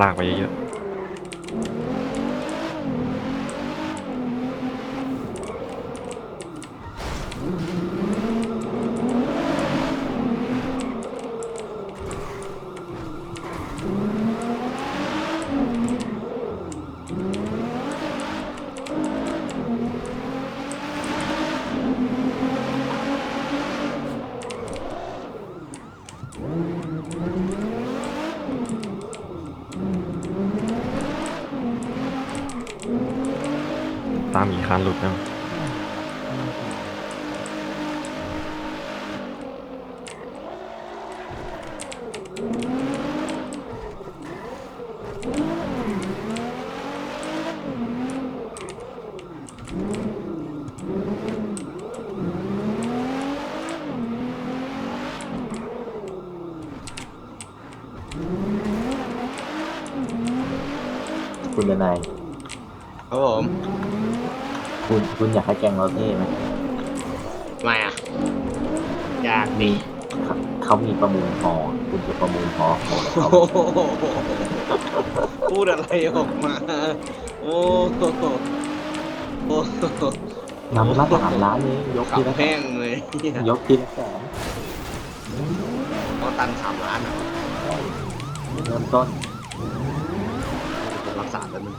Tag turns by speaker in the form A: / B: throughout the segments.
A: ลากไปเยอะๆ ตามอีกคันหลุดนะ
B: คุณเป็นไง
C: ครับผม
B: คุณคุณอยากให้แกงเราเท่ไหม
C: ไม่อะอยากดี
B: เขาเขามีประมูลพอ คุณจะประมูลพอของเขา
C: โอ้โหพูดอะไรออกมา โอ้โหโอ้โห
B: นำละสามล้านนี้ยก
C: ขับ
B: ทีละแส
C: แห้ง
B: น
C: เลย
B: ยกทีละแสน
C: เขาตันสามล้านอะ
B: เริ่มต้น
C: ผมรักษาแล้วมัน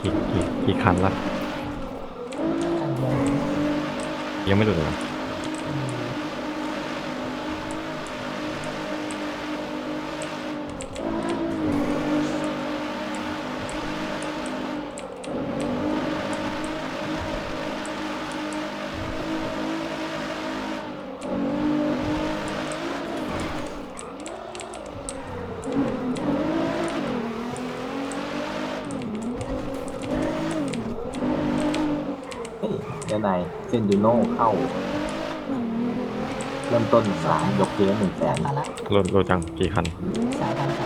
A: กี่กี่กี่คันละยังไม่หลุดเลย เหรอ
B: เฮ้ยเดี๋ยวนายเซนดูโน่เข้า เริ่มต้นหนึ่งล้านยกทีละหนึ่งแสน
D: มาละ
A: หลุดหลุดจังกี่คัน
D: สายพันธุ์สา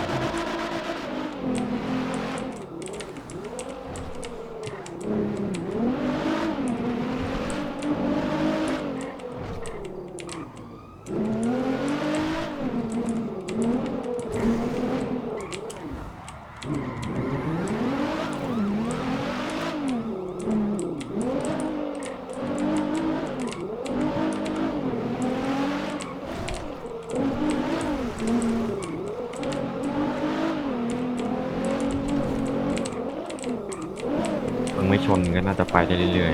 D: ยพันธุ์
A: มึ ชนก็น่าจะไปได้เรื่อย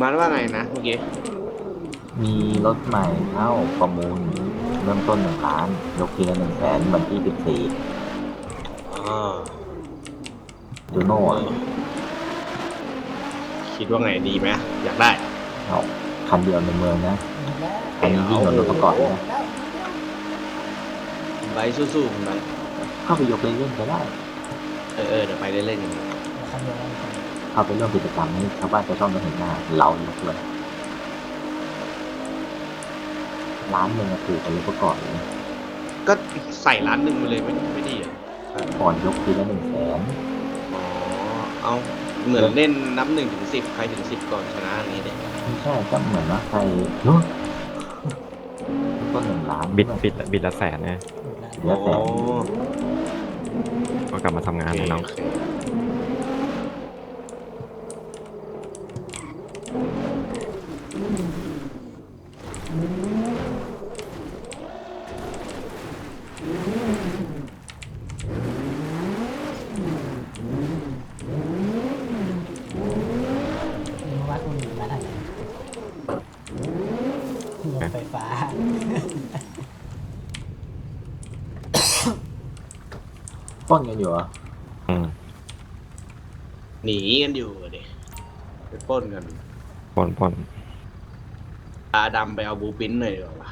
C: มันว่าไงนะเมื่อกี้
B: มีรถใหม่เข้าประมูลเริ่มต้นหนึ่งล้านยกทีละหนึ่งแสนวันที่สิบสี่
C: อ๋อ
B: ดูโน่อะ
C: คิดว่าไงดีไหมอยากได้
B: เอาคันเดียวในเมืองนะ
D: อีกแล้ว
B: อันนี้ยิ่งกว่ารถประกอบนะ
D: แล้ว
C: ไปสู้ๆคุณไป
B: เข้าไปยกเล่นๆก็ได้
C: เออเออเดี๋ยวไปเล่นๆกัน
D: คันเดียวกัน
B: เข้าไปร่วมกิจกรรมนี้ชาวบ้านจะต้องมาเห็นหน้าเรายกเลยร้านหนึ่งอะถูกกว่ารถประกอบเลย
C: ก็ใส่ร้านหนึ่งไปเลยไม่ไม่ดีเหรอ
B: ก่อนยกทีละหนึ่งแสน
C: อ๋อเอาเหมือนเล่นนับหนึ่งถึงสิบใครถึงสิบก่อนชนะอย่างนี้เด็
B: ไม่ใช่ก็เหมือนว่าใครนู้นต้นหนึ่งล้าน
A: ๆบิดบิดบิดละแสนนะ
D: หลุดแล้ว
B: เหลือแสน
A: ก็กลับมาทำงานให้น้อง
C: โอเค
D: มีวัดอุ่นมาทางไหนรถไฟฟ้า
B: ปล้นกันอยู่เหรอ
A: อืม
C: หนีกันอยู่อะเด็ไปปล้นกัน
A: ปนปน
C: ตาดำไปเอาบูปินหน่อยดีกว่าวะ